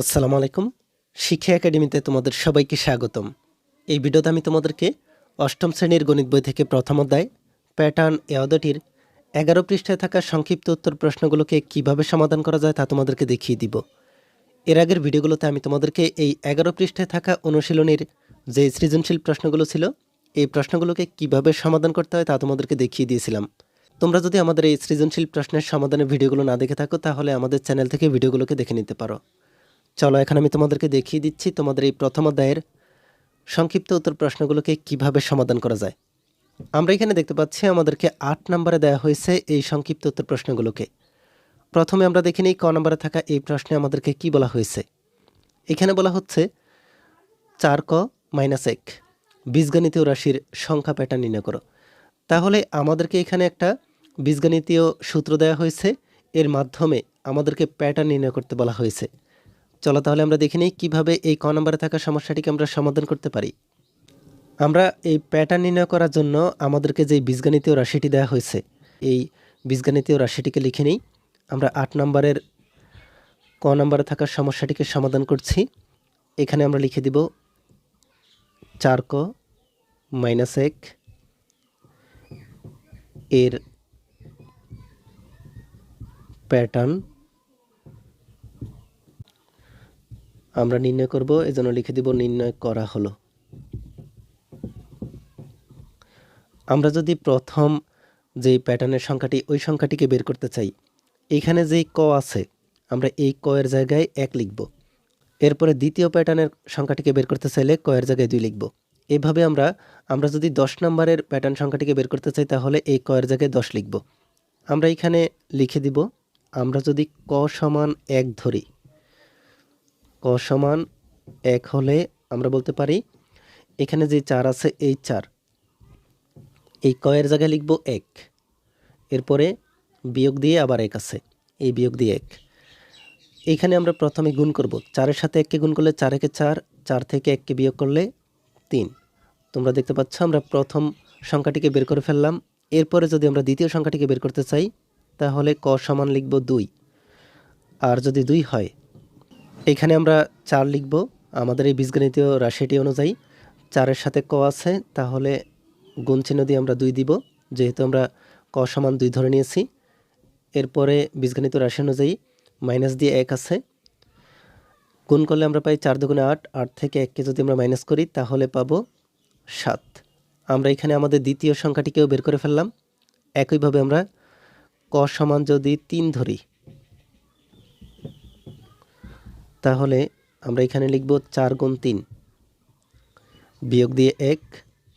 আসসালামু আলাইকুম। শিক্ষা একাডেমিতে তোমাদের সবাইকে স্বাগতম। এই ভিডিওতে আমি তোমাদেরকে অষ্টম শ্রেণির গণিত বই থেকে প্রথম অধ্যায়, প্যাটার্ন এ অধ্যায়টির এগারো পৃষ্ঠায় থাকা সংক্ষিপ্ত উত্তর প্রশ্নগুলোকে কীভাবে সমাধান করা যায় তা তোমাদেরকে দেখিয়ে দিব। এর আগের ভিডিওগুলোতে আমি তোমাদেরকে এই এগারো পৃষ্ঠায় থাকা অনুশীলনীর যে সৃজনশীল প্রশ্নগুলো ছিল, এই প্রশ্নগুলোকে কীভাবে সমাধান করতে হয় তা তোমাদেরকে দেখিয়ে দিয়েছিলাম। তোমরা যদি আমাদের এই সৃজনশীল প্রশ্নের সমাধানের ভিডিওগুলো না দেখে থাকো, তাহলে আমাদের চ্যানেল থেকে ভিডিওগুলোকে দেখে নিতে পারো। চলো, এখন আমি তোমাদেরকে দেখিয়ে দিচ্ছি তোমাদের এই প্রথম অধ্যায়ের সংক্ষিপ্ত উত্তর প্রশ্নগুলোকে কীভাবে সমাধান করা যায়। আমরা এখানে দেখতে পাচ্ছি আমাদেরকে আট নম্বরে দেওয়া হয়েছে এই সংক্ষিপ্ত উত্তর প্রশ্নগুলোকে। প্রথমে আমরা দেখে নিই ক নম্বরে থাকা এই প্রশ্নে আমাদেরকে কি বলা হয়েছে। এখানে বলা হচ্ছে চার ক মাইনাস এক বীজগণিতীয় রাশির সংখ্যা প্যাটার্ন নির্ণয় করো। তাহলে আমাদেরকে এখানে একটা বীজগণিতীয় সূত্র দেওয়া হয়েছে, এর মাধ্যমে আমাদেরকে প্যাটার্ন নির্ণয় করতে বলা হয়েছে। চলো তাহলে আমরা দেখে নিই কীভাবে এই ক নম্বরে থাকা সমস্যাটিকে আমরা সমাধান করতে পারি। আমরা এই প্যাটার্ন নির্ণয় করার জন্য আমাদেরকে যে বীজগণিতীয় রাশিটি দেওয়া হয়েছে, এই বীজগণিতীয় রাশিটিকে লিখে নিই। আমরা আট নম্বরের ক নম্বরে থাকা সমস্যাটিকে সমাধান করছি। এখানে আমরা লিখে দিব চার ক মাইনাস এক এর প্যাটার্ন আমরা নির্ণয় করব, এজন্য লিখে দিব নির্ণয় করা হলো। আমরা যদি প্রথম যে প্যাটার্নের সংখ্যাটি, ওই সংখ্যাটিকে বের করতে চাই, এখানে যেই ক আছে, আমরা এই ক এর জায়গায় এক লিখব। এরপরে দ্বিতীয় প্যাটার্নের সংখ্যাটিকে বের করতে চাইলে ক এর জায়গায় দুই লিখব। এভাবে আমরা আমরা যদি দশ নম্বরের প্যাটার্ন সংখ্যাটিকে বের করতে চাই, তাহলে এই ক এর জায়গায় দশ লিখব। আমরা এখানে লিখে দিব, আমরা যদি ক সমান এক ধরি ক সমান এক হলে আমরা বলতে পারি, এখানে যে চার আছে এই চার, এই কয়ের জায়গায় লিখব এক, এরপরে বিয়োগ দিয়ে আবার এক আছে, এই বিয়োগ দিয়ে এক। এইখানে আমরা প্রথমে গুণ করব, চারের সাথে এককে গুণ করলে চার একে চার চার থেকে এককে বিয়োগ করলে তিন। তোমরা দেখতে পাচ্ছ আমরা প্রথম সংখ্যাটিকে বের করে ফেললাম, এরপরে যদি আমরা দ্বিতীয় সংখ্যাটিকে বের করতে চাই, তাহলে ক সমান লিখব দুই, আর যদি দুই হয় এখানে আমরা চার লিখব। আমাদের এই বীজগণিতীয় রাশিটি অনুযায়ী চারের সাথে ক আছে, তাহলে গুণ চিহ্ন দিয়ে আমরা দুই দিব। যেহেতু আমরা ক সমান দুই ধরে নিয়েছি, এরপরে বীজগণিত রাশি অনুযায়ী মাইনাস দিয়ে এক আছে। গুণ করলে আমরা পাই চার দুগুণে আট আট থেকে এককে যদি আমরা মাইনাস করি, তাহলে পাবো সাত। আমরা এখানে আমাদের দ্বিতীয় সংখ্যাটিকেও বের করে ফেললাম। একইভাবে আমরা ক সমান যদি তিন ধরি তাহলে আমরা এখানে লিখব চার গুণ তিন। বিয়োগ দিয়ে এক,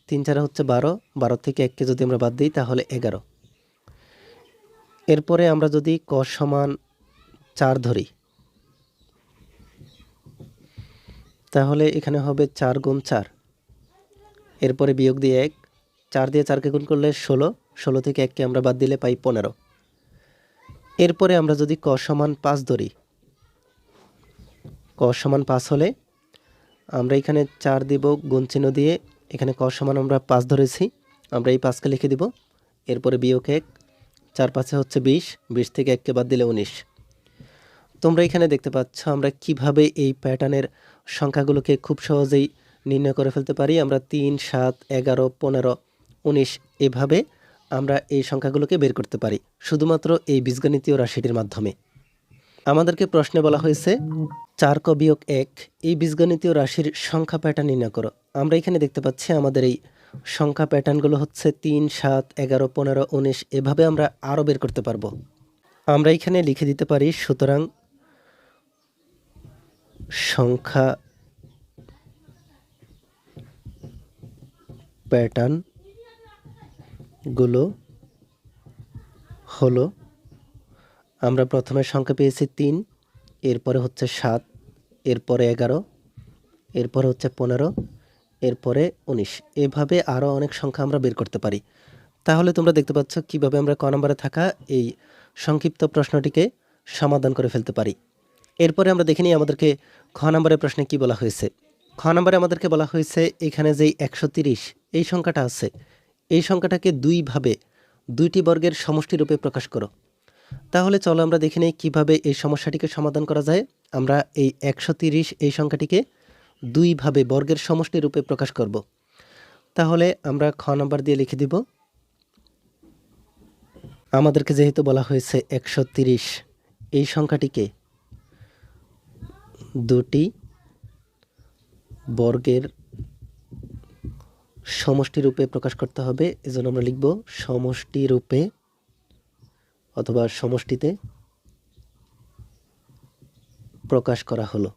তিন চারা হচ্ছে বারো বারো থেকে এককে যদি আমরা বাদ দিই তাহলে এগারো। এরপরে আমরা যদি ক সমান চার ধরি, তাহলে এখানে হবে চার গুণ চার। এরপরে বিয়োগ দিয়ে এক, চার দিয়ে চারকে গুণ করলে ষোলো ষোলো থেকে এককে আমরা বাদ দিলে পাই পনেরো। এরপরে আমরা যদি ক সমান পাঁচ ধরি ক সমান পাঁচ হলে আমরা এখানে চার দিব গুণ চিহ্ন দিয়ে এখানে ক সমান আমরা পাঁচ ধরেছি, আমরা এই পাঁচকে লিখে দিব। এরপরে বিয়োগ এক, চার পাঁচে হচ্ছে বিশ বিশ থেকে এককে বাদ দিলে উনিশ। তোমরা এখানে দেখতে পাচ্ছ আমরা কীভাবে এই প্যাটার্নের সংখ্যাগুলোকে খুব সহজেই নির্ণয় করে ফেলতে পারি। আমরা তিন, সাত, এগারো, পনেরো, উনিশ, এভাবে আমরা এই সংখ্যাগুলোকে বের করতে পারি, শুধুমাত্র এই বীজগণিতীয় রাশিটির মাধ্যমে। আমাদেরকে প্রশ্নে বলা হয়েছে, চার ক বিয়োগ এক, এই বীজগণিতীয় রাশির সংখ্যা প্যাটার্ন নির্ণয় করো। আমরা এখানে দেখতে পাচ্ছি আমাদের এই সংখ্যা প্যাটার্নগুলো হচ্ছে তিন, সাত, এগারো, পনেরো, উনিশ, এভাবে আমরা আরও বের করতে পারব। আমরা এখানে লিখে দিতে পারি, সুতরাং সংখ্যা প্যাটার্নগুলো হলো আমরা প্রথমে সংখ্যা পেয়েছি তিন, এরপরে হচ্ছে সাত, এরপরে এগারো, এরপরে হচ্ছে পনেরো, এরপরে উনিশ। এভাবে আরও অনেক সংখ্যা আমরা বের করতে পারি। তাহলে তোমরা দেখতে পাচ্ছ কীভাবে আমরা ক নম্বরে থাকা এই সংক্ষিপ্ত প্রশ্নটিকে সমাধান করে ফেলতে পারি। এরপরে আমরা দেখে নিই আমাদেরকে খ নম্বরের প্রশ্নে কি বলা হয়েছে। খ নম্বরে আমাদেরকে বলা হয়েছে এখানে যেই একশো এই সংখ্যাটা আছে। এই সংখ্যাটাকে দুইভাবে, দুইটি বর্গের সমষ্টি রূপে প্রকাশ করো। তাহলে চলো আমরা দেখে নিই কীভাবে এই সমস্যাটিকে সমাধান করা যায়। আমরা এই একশো এই সংখ্যাটিকে দুইভাবে বর্গের সমষ্টি রূপে প্রকাশ করব। তাহলে আমরা খ নম্বর দিয়ে লিখে দিব। আমাদেরকে যেহেতু বলা হয়েছে একশো এই সংখ্যাটিকে দুটি বর্গের সমষ্টি রূপে প্রকাশ করতে হবে। এজন্য আমরা লিখব সমষ্টি রূপে অথবা সমষ্টিতে প্রকাশ করা হলো।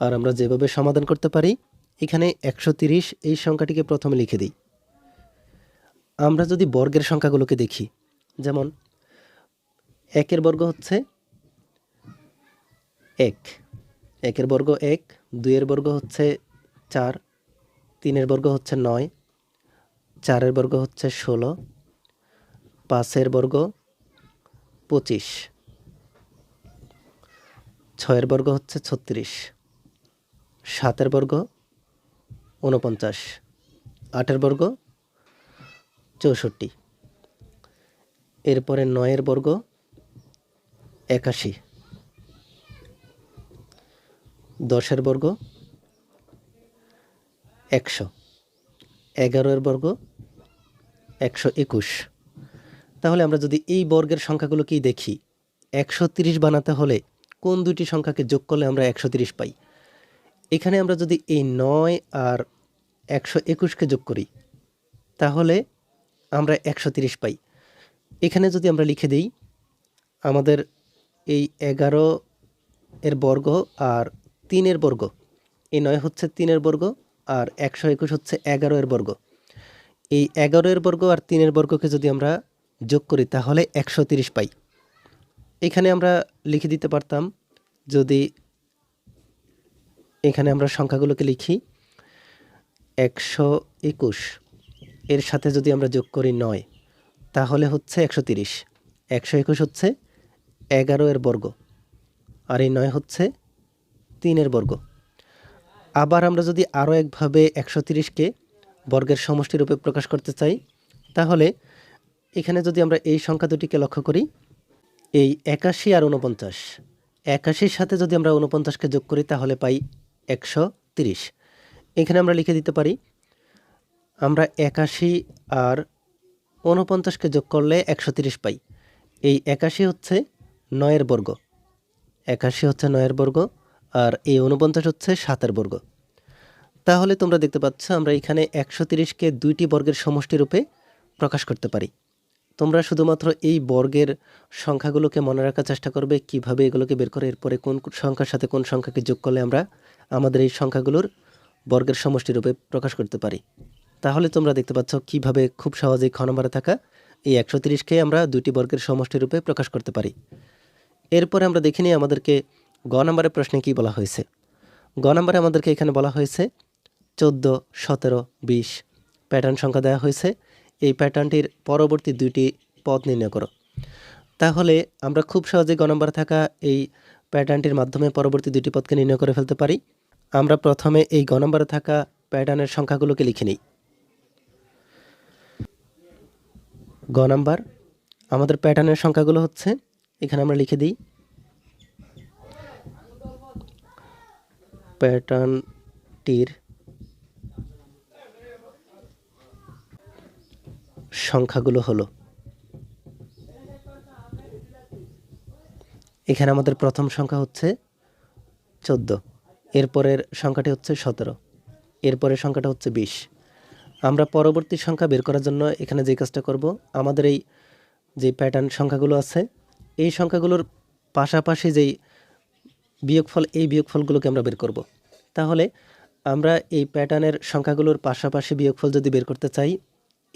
আর আমরা যেভাবে সমাধান করতে পারি, এখানে একশো এই সংখ্যাটিকে প্রথমে লিখে দিই। আমরা যদি বর্গের সংখ্যাগুলোকে দেখি, যেমন একের বর্গ হচ্ছে এক। একের বর্গ এক, দুইয়ের বর্গ হচ্ছে চার, তিনের বর্গ হচ্ছে নয়, চারের বর্গ হচ্ছে ষোলো পাঁচের বর্গ পঁচিশ। ছয়ের বর্গ হচ্ছে ছত্রিশ। সাতের বর্গ উনপঞ্চাশ আটের বর্গ চৌষট্টি। এরপরে নয়ের বর্গ একাশি। দশের বর্গ একশো। এগারোর বর্গ একশো একুশ। তাহলে আমরা যদি এই বর্গের সংখ্যাগুলোকেই দেখি, একশো বানাতে হলে কোন দুটি সংখ্যাকে যোগ করলে আমরা একশো পাই? এখানে আমরা যদি এই নয় আর একশো একুশকে যোগ করি, তাহলে আমরা একশো পাই। এখানে যদি আমরা লিখে দিই, আমাদের এই এগারো এর বর্গ আর তিনের বর্গ, এই নয় হচ্ছে তিনের বর্গ আর একশো একুশ হচ্ছে এগারো এর বর্গ। এই এগারো এর বর্গ আর তিনের বর্গকে যদি আমরা যোগ করি তাহলে একশো তিরিশ পাই। এখানে আমরা লিখে দিতে পারতাম যদি এখানে আমরা সংখ্যাগুলোকে লিখি, একশো একুশ। এর সাথে যদি আমরা যোগ করি নয়, তাহলে হচ্ছে একশো তিরিশ। একশো একুশ হচ্ছে এগারো এর বর্গ, আর এই নয় হচ্ছে তিনের বর্গ। আবার আমরা যদি আরও একভাবে একশো তিরিশকে বর্গের সমষ্টি রূপে প্রকাশ করতে চাই, তাহলে এখানে যদি আমরা এই সংখ্যা দুটিকে লক্ষ্য করি, এই একাশি আর উনপঞ্চাশ একাশির সাথে যদি আমরা উনপঞ্চাশকে যোগ করি, তাহলে পাই একশো তিরিশ। এখানে আমরা লিখে দিতে পারি, আমরা একাশি আর উনপঞ্চাশকে যোগ করলে একশো তিরিশ পাই। এই একাশি হচ্ছে নয়ের বর্গ, একাশি হচ্ছে নয়ের বর্গ, আর এই উনপঞ্চাশ হচ্ছে সাতের বর্গ। তাহলে তোমরা দেখতে পাচ্ছ, আমরা এখানে একশো তিরিশকে দুইটি বর্গের সমষ্টি রূপে প্রকাশ করতে পারি। তোমরা শুধুমাত্র এই বর্গের সংখ্যাগুলোকে মনে রাখার চেষ্টা করবে কীভাবে এগুলোকে বের করে, এরপরে কোন সংখ্যার সাথে কোন সংখ্যাকে যোগ করলে আমরা আমাদের এই সংখ্যাগুলোর বর্গের সমষ্টি রূপে প্রকাশ করতে পারি। তাহলে তোমরা দেখতে পাচ্ছ কীভাবে খুব সহজেই খ নম্বরে থাকা এই একশো তিরিশকে আমরা দুটি বর্গের সমষ্টি রূপে প্রকাশ করতে পারি। এরপরে আমরা দেখে নিই আমাদেরকে গ নম্বরের প্রশ্নে কি বলা হয়েছে। গ নম্বরে আমাদেরকে এখানে বলা হয়েছে চোদ্দ, সতেরো, বিশ প্যাটার্ন সংখ্যা দেওয়া হয়েছে। এই প্যাটার্নটির পরবর্তী দুইটি পদ নির্ণয় করো। তাহলে আমরা খুব সহজে গ নম্বরে থাকা এই প্যাটার্নটির মাধ্যমে পরবর্তী দুটি পদকে নির্ণয় করে ফেলতে পারি। আমরা প্রথমে এই গ নম্বরে থাকা প্যাটার্নের সংখ্যাগুলোকে লিখে নিই। গ নাম্বার, আমাদের প্যাটার্নের সংখ্যাগুলো হচ্ছে, এখানে আমরা লিখে দিই। প্যাটার্নটির সংখ্যাগুলো হলো। এখানে আমাদের প্রথম সংখ্যা হচ্ছে চোদ্দ। এরপরের সংখ্যাটি হচ্ছে সতেরো। এরপরের সংখ্যাটা হচ্ছে বিশ। আমরা পরবর্তী সংখ্যা বের করার জন্য এখানে যে কাজটা করব, আমাদের এই যে প্যাটার্ন সংখ্যাগুলো আছে, এই সংখ্যাগুলোর পাশাপাশি যেই বিয়োগফল, এই বিয়োগফলগুলোকে আমরা বের করব। তাহলে আমরা এই প্যাটার্নের সংখ্যাগুলোর পাশাপাশি বিয়োগফল যদি বের করতে চাই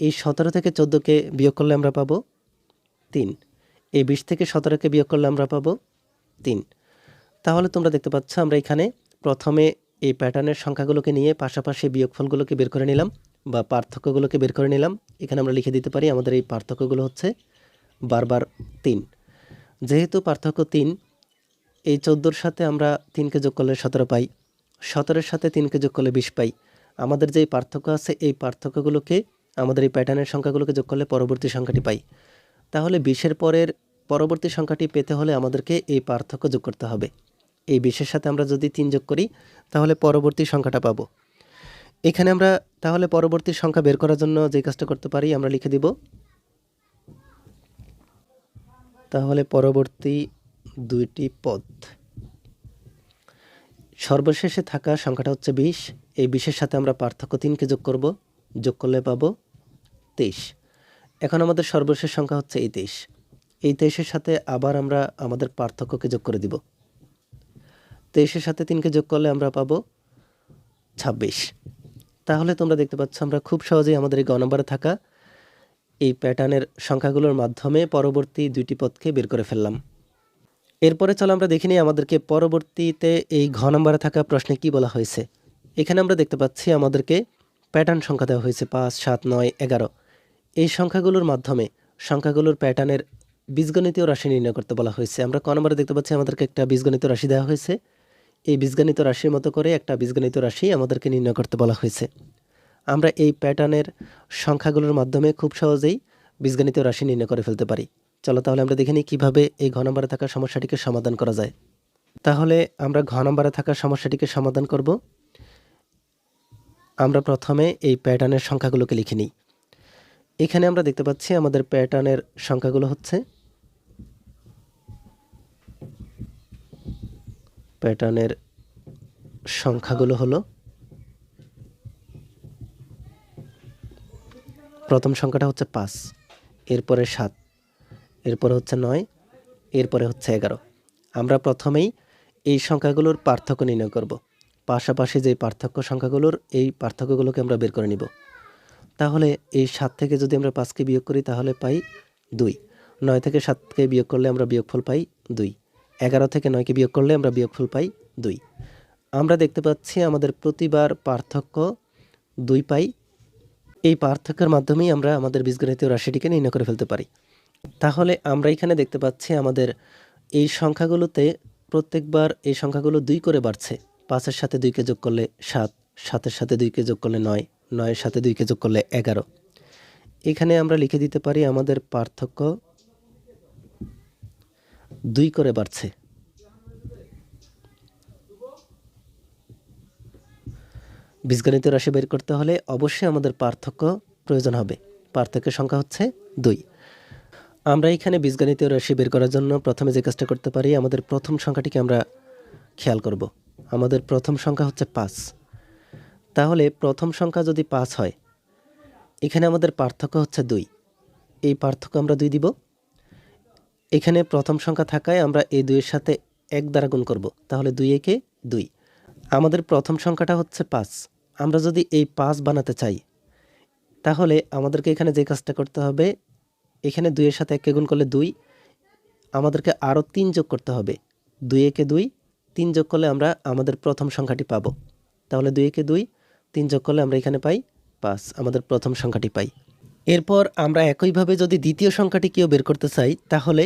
এই সতেরো থেকে চোদ্দোকে বিয়োগ করলে আমরা পাবো তিন। এই বিশ থেকে সতেরোকে বিয়োগ করলে আমরা পাবো তিন। তাহলে তোমরা দেখতে পাচ্ছ, আমরা এখানে প্রথমে এই প্যাটার্নের সংখ্যাগুলোকে নিয়ে পাশাপাশি বিয়োগফলগুলোকে বের করে নিলাম বা পার্থক্যগুলোকে বের করে নিলাম। এখানে আমরা লিখে দিতে পারি, আমাদের এই পার্থক্যগুলো হচ্ছে বারবার তিন। যেহেতু পার্থক্য তিন, এই চোদ্দোর সাথে আমরা তিনকে যোগ করলে সতেরো পাই, সতেরোর সাথে তিনকে যোগ করলে বিশ পাই। আমাদের যে পার্থক্য আছে, এই পার্থক্যগুলোকে আমাদের এই প্যাটার্নের সংখ্যাগুলোকে যোগ করলে পরবর্তী সংখ্যাটি পাই। তাহলে বিশের পরের পরবর্তী সংখ্যাটি পেতে হলে আমাদেরকে এই পার্থক্য যোগ করতে হবে। এই বিশের সাথে আমরা যদি তিন যোগ করি, তাহলে পরবর্তী সংখ্যাটা পাবো। এখানে আমরা তাহলে পরবর্তী সংখ্যা বের করার জন্য যে কাজটা করতে পারি, আমরা লিখে দিব। তাহলে পরবর্তী দুইটি পদ। সর্বশেষে থাকা সংখ্যাটা হচ্ছে বিশ। এই বিশের সাথে আমরা পার্থক্য তিনকে যোগ করব। যোগ করলে পাবো তেইশ। এখন আমাদের সর্বশেষ সংখ্যা হচ্ছে এই তেইশ। এই তেইশের সাথে আবার আমরা আমাদের পার্থক্যকে যোগ করে দিব। তেইশের সাথে তিনকে যোগ করলে আমরা পাবো ছাব্বিশ। তাহলে তোমরা দেখতে পাচ্ছ, আমরা খুব সহজেই আমাদের এই গ নম্বরে থাকা এই প্যাটার্নের সংখ্যাগুলোর মাধ্যমে পরবর্তী দুইটি পথকে বের করে ফেললাম। এরপরে চলো আমরা দেখে নিই আমাদেরকে পরবর্তীতে এই ঘ নম্বরে থাকা প্রশ্নে কি বলা হয়েছে। এখানে আমরা দেখতে পাচ্ছি আমাদেরকে প্যাটার্ন সংখ্যা দেওয়া হয়েছে পাঁচ, সাত, নয়, এগারো। এই সংখ্যাগুলোর মাধ্যমে সংখ্যাগুলোর প্যাটার্নের বীজগণিতীয় রাশি নির্ণয় করতে বলা হয়েছে। আমরা ক নম্বরে দেখতে পাচ্ছি, আমাদেরকে একটা বীজগণিত রাশি দেওয়া হয়েছে। এই বীজগণিত রাশির মতো করে একটা বীজগণিত রাশি আমাদেরকে নির্ণয় করতে বলা হয়েছে। আমরা এই প্যাটার্নের সংখ্যাগুলোর মাধ্যমে খুব সহজেই বীজগণিত রাশি নির্ণয় করে ফেলতে পারি। চলো তাহলে আমরা দেখে নিই কীভাবে এই ঘ নম্বরে থাকা সমস্যাটিকে সমাধান করা যায়। তাহলে আমরা ঘ নম্বরে থাকা সমস্যাটিকে সমাধান করব। আমরা প্রথমে এই প্যাটার্নের সংখ্যাগুলোকে লিখে নিই। এখানে আমরা দেখতে পাচ্ছি আমাদের প্যাটার্নের সংখ্যাগুলো হচ্ছে প্যাটার্নের সংখ্যাগুলো হলো প্রথম সংখ্যাটা হচ্ছে পাঁচ, এরপরে সাত, এরপরে হচ্ছে নয়, এরপরে হচ্ছে এগারো। আমরা প্রথমেই এই সংখ্যাগুলোর পার্থক্য নির্ণয় করব। পাশাপাশি যে পার্থক্য সংখ্যাগুলোর, এই পার্থক্যগুলোকে আমরা বের করে নিব। তাহলে এই সাত থেকে যদি আমরা পাঁচকে বিয়োগ করি, তাহলে পাই দুই। নয় থেকে সাতকে বিয়োগ করলে আমরা বিয়োগফল পাই দুই। এগারো থেকে নয়কে বিয়োগ করলে আমরা বিয়োগফল পাই দুই। আমরা দেখতে পাচ্ছি আমাদের প্রতিবার পার্থক্য দুই পাই। এই পার্থক্যের মাধ্যমেই আমরা আমাদের বীজগণিতীয় রাশিটিকে নির্ণয় করে ফেলতে পারি। তাহলে আমরা এখানে দেখতে পাচ্ছি আমাদের এই সংখ্যাগুলোতে প্রত্যেকবার এই সংখ্যাগুলো দুই করে বাড়ছে। পাঁচের সাথে দুইকে যোগ করলে সাত সাতের সাথে দুইকে যোগ করলে নয়, নয়ের সাথে দুইকে যোগ করলে এগারো। এখানে আমরা লিখে দিতে পারি আমাদের পার্থক্য দুই করে বাড়ছে। বীজগণিত রাশি বের করতে হলে অবশ্যই আমাদের পার্থক্য প্রয়োজন হবে। পার্থক্যের সংখ্যা হচ্ছে দুই। আমরা এখানে বীজগণিতীয় রাশি বের করার জন্য প্রথমে যে কাজটা করতে পারি, আমাদের প্রথম সংখ্যাটিকে আমরা খেয়াল করব। আমাদের প্রথম সংখ্যা হচ্ছে পাঁচ। তাহলে প্রথম সংখ্যা যদি পাঁচ হয়, এখানে আমাদের পার্থক্য হচ্ছে দুই। এই পার্থক্য আমরা দুই দিব। এখানে প্রথম সংখ্যা থাকায় আমরা এই দুইয়ের সাথে এক দ্বারা গুণ করব। তাহলে দুই একে দুই। আমাদের প্রথম সংখ্যাটা হচ্ছে পাঁচ। আমরা যদি এই পাঁচ বানাতে চাই, তাহলে আমাদেরকে এখানে যে কাজটা করতে হবে, এখানে দুইয়ের সাথে একে গুণ করলে দুই। আমাদেরকে আরও তিন যোগ করতে হবে। দুই একে দুই তিন যোগ করলে আমরা আমাদের প্রথম সংখ্যাটি পাবো। তাহলে দুই একে দুই, তিন যোগ করলে আমরা এখানে পাই পাঁচ, আমাদের প্রথম সংখ্যাটি পাই। এরপর আমরা একইভাবে যদি দ্বিতীয় সংখ্যাটিকেও বের করতে চাই, তাহলে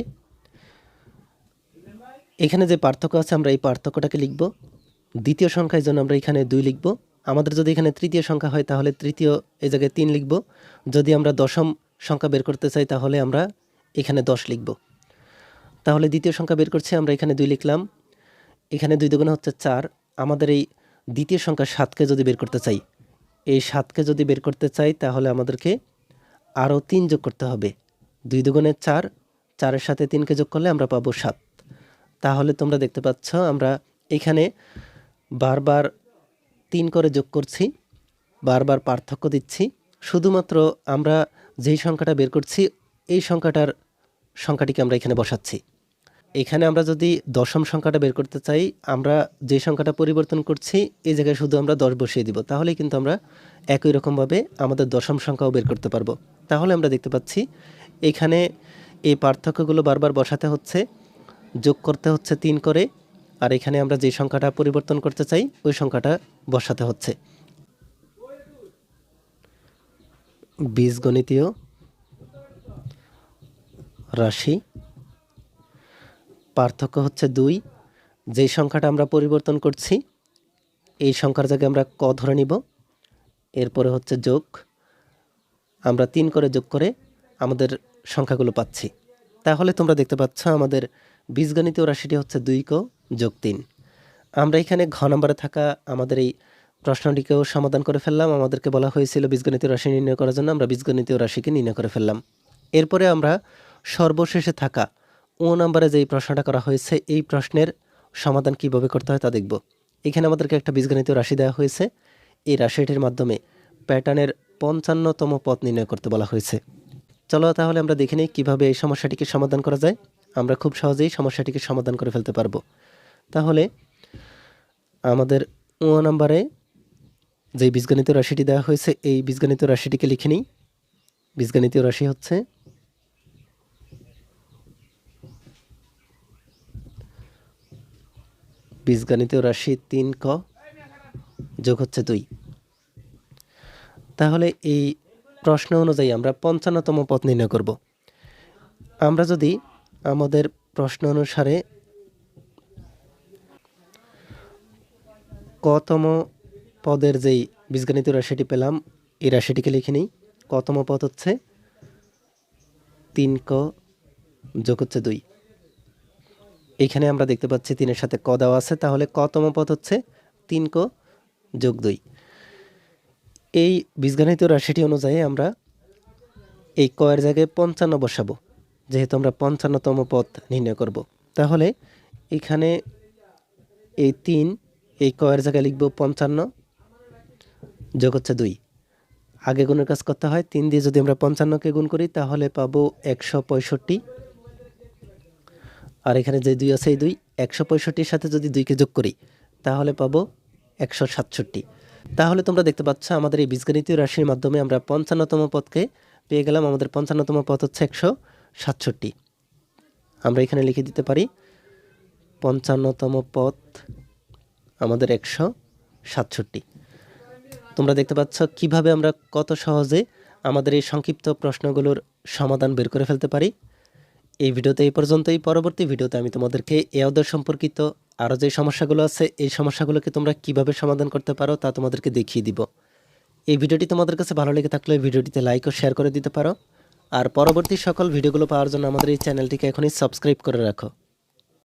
এখানে যে পার্থক্য আছে, আমরা এই পার্থক্যটাকে লিখব। দ্বিতীয় সংখ্যার জন্য আমরা এখানে দুই লিখব। আমাদের যদি এখানে তৃতীয় সংখ্যা হয়, তাহলে তৃতীয় এই জায়গায় তিন লিখব। যদি আমরা দশম সংখ্যা বের করতে চাই, তাহলে আমরা এখানে দশ লিখব। তাহলে দ্বিতীয় সংখ্যা বের করছি, আমরা এখানে দুই লিখলাম। এখানে দুই দুগুণে হচ্ছে চার। আমাদের এই দ্বিতীয় সংখ্যা সাতকে যদি বের করতে চাই, এই সাতকে যদি বের করতে চাই, তাহলে আমাদেরকে আরও তিন যোগ করতে হবে। দুই দুগুণে চার, চারের সাথে তিনকে যোগ করলে আমরা পাবো সাত। তাহলে তোমরা দেখতে পাচ্ছ, আমরা এখানে বারবার তিন করে যোগ করছি, বারবার পার্থক্য দিচ্ছি। শুধুমাত্র আমরা যেই সংখ্যাটা বের করছি, এই সংখ্যাটার সংখ্যাটিকে আমরা এখানে বসাচ্ছি। এখানে আমরা যদি দশম সংখ্যাটা বের করতে চাই, আমরা যে সংখ্যাটা পরিবর্তন করছি, এই জায়গায় শুধু আমরা দশ বসিয়ে দিব। তাহলে কিন্তু আমরা একই রকমভাবে আমাদের দশম সংখ্যাও বের করতে পারব। তাহলে আমরা দেখতে পাচ্ছি, এখানে এই পার্থক্যগুলো বারবার বসাতে হচ্ছে, যোগ করতে হচ্ছে তিন করে, আর এখানে আমরা যে সংখ্যাটা পরিবর্তন করতে চাই, ওই সংখ্যাটা বসাতে হচ্ছে। বীজগণিতীয় রাশি পার্থক্য হচ্ছে দুই। যেই সংখ্যাটা আমরা পরিবর্তন করছি, এই সংখ্যার জায়গায় আমরা ক ধরে নিব। এরপরে হচ্ছে যোগ। আমরা তিন করে যোগ করে আমাদের সংখ্যাগুলো পাচ্ছি। তাহলে তোমরা দেখতে পাচ্ছ আমাদের বীজগণিতীয় রাশিটি হচ্ছে দুই ক যোগ তিন। আমরা এখানে ঘ নম্বরে থাকা আমাদের এই প্রশ্নটিকেও সমাধান করে ফেললাম। আমাদেরকে বলা হয়েছিল বীজগণিতীয় রাশি নির্ণয় করার জন্য আমরা বীজগণিতীয় রাশিকে নির্ণয় করে ফেললাম। এরপরে আমরা সর্বশেষে থাকা ও নম্বরে যেই প্রশ্নটা করা হয়েছে, এই প্রশ্নের সমাধান কীভাবে করতে হয় তা দেখব। এখানে আমাদেরকে একটা বীজগণিতীয় রাশি দেওয়া হয়েছে। এই রাশিটির মাধ্যমে প্যাটার্নের পঞ্চান্নতম পথ নির্ণয় করতে বলা হয়েছে। চলো তাহলে আমরা দেখে নিই কীভাবে এই সমস্যাটিকে সমাধান করা যায়। আমরা খুব সহজেই সমস্যাটিকে সমাধান করে ফেলতে পারব। তাহলে আমাদের ও নাম্বারে যে বীজগণিত রাশিটি দেওয়া হয়েছে, এই বীজগণিত রাশিটিকে লিখে নিই। বীজগণিতীয় রাশি হচ্ছে বীজগণিতীয় রাশি তিন ক যোগ হচ্ছে দুই। তাহলে এই প্রশ্ন অনুযায়ী আমরা পঞ্চান্নতম পথ নির্ণয় করব। আমরা যদি আমাদের প্রশ্ন অনুসারে কতম পদের যেই বীজগণিত রাশিটি পেলাম, এই রাশিটিকে লিখে নিই। কতম পদ হচ্ছে তিন ক যোগ হচ্ছে দুই। এইখানে আমরা দেখতে পাচ্ছি তিনের সাথে ক দেওয়া আছে, তাহলে কতম পদ হচ্ছে তিন ক যোগ দুই। এই বীজগণিত রাশিটি অনুযায়ী আমরা এই কয়ের জায়গায় পঞ্চান্ন বসাবো, যেহেতু আমরা পঞ্চান্নতম পথ নির্ণয় করব। তাহলে এখানে এই তিন, এই কয়ের জায়গায় লিখব পঞ্চান্ন যোগ হচ্ছে দুই। আগে গুণের কাজ করতে হয়, তিন দিয়ে যদি আমরা পঞ্চান্নকে গুণ করি, তাহলে পাবো একশো পঁয়ষট্টি। আর এখানে যে দুই আছে, এই দুই একশো পঁয়ষট্টির সাথে যদি দুইকে যোগ করি, তাহলে পাবো একশো সাতষট্টি। তাহলে তোমরা দেখতে পাচ্ছ আমাদের এই বীজগণিতীয় রাশির মাধ্যমে আমরা পঞ্চান্নতম পদকে পেয়ে গেলাম। আমাদের পঞ্চান্নতম পদ হচ্ছে একশো সাতষট্টি। আমরা এখানে লিখে দিতে পারি, পঞ্চান্নতম পদ আমাদের একশো সাতষট্টি। তোমরা দেখতে পাচ্ছ কীভাবে আমরা কত সহজে আমাদের এই সংক্ষিপ্ত প্রশ্নগুলোর সমাধান বের করে ফেলতে পারি। এই ভিডিওতে এই পর্যন্তই। পরবর্তী ভিডিওতে আমি তোমাদেরকে এ অধ্যায় সম্পর্কিত আরও যে সমস্যাগুলো আছে, এই সমস্যাগুলোকে তোমরা কীভাবে সমাধান করতে পারো তা তোমাদেরকে দেখিয়ে দিব। এই ভিডিওটি তোমাদের কাছে ভালো লেগে থাকলে ভিডিওটিতে লাইক ও শেয়ার করে দিতে পারো। আর পরবর্তী সকল ভিডিওগুলো পাওয়ার জন্য আমাদের এই চ্যানেলটিকে এখনই সাবস্ক্রাইব করে রাখো।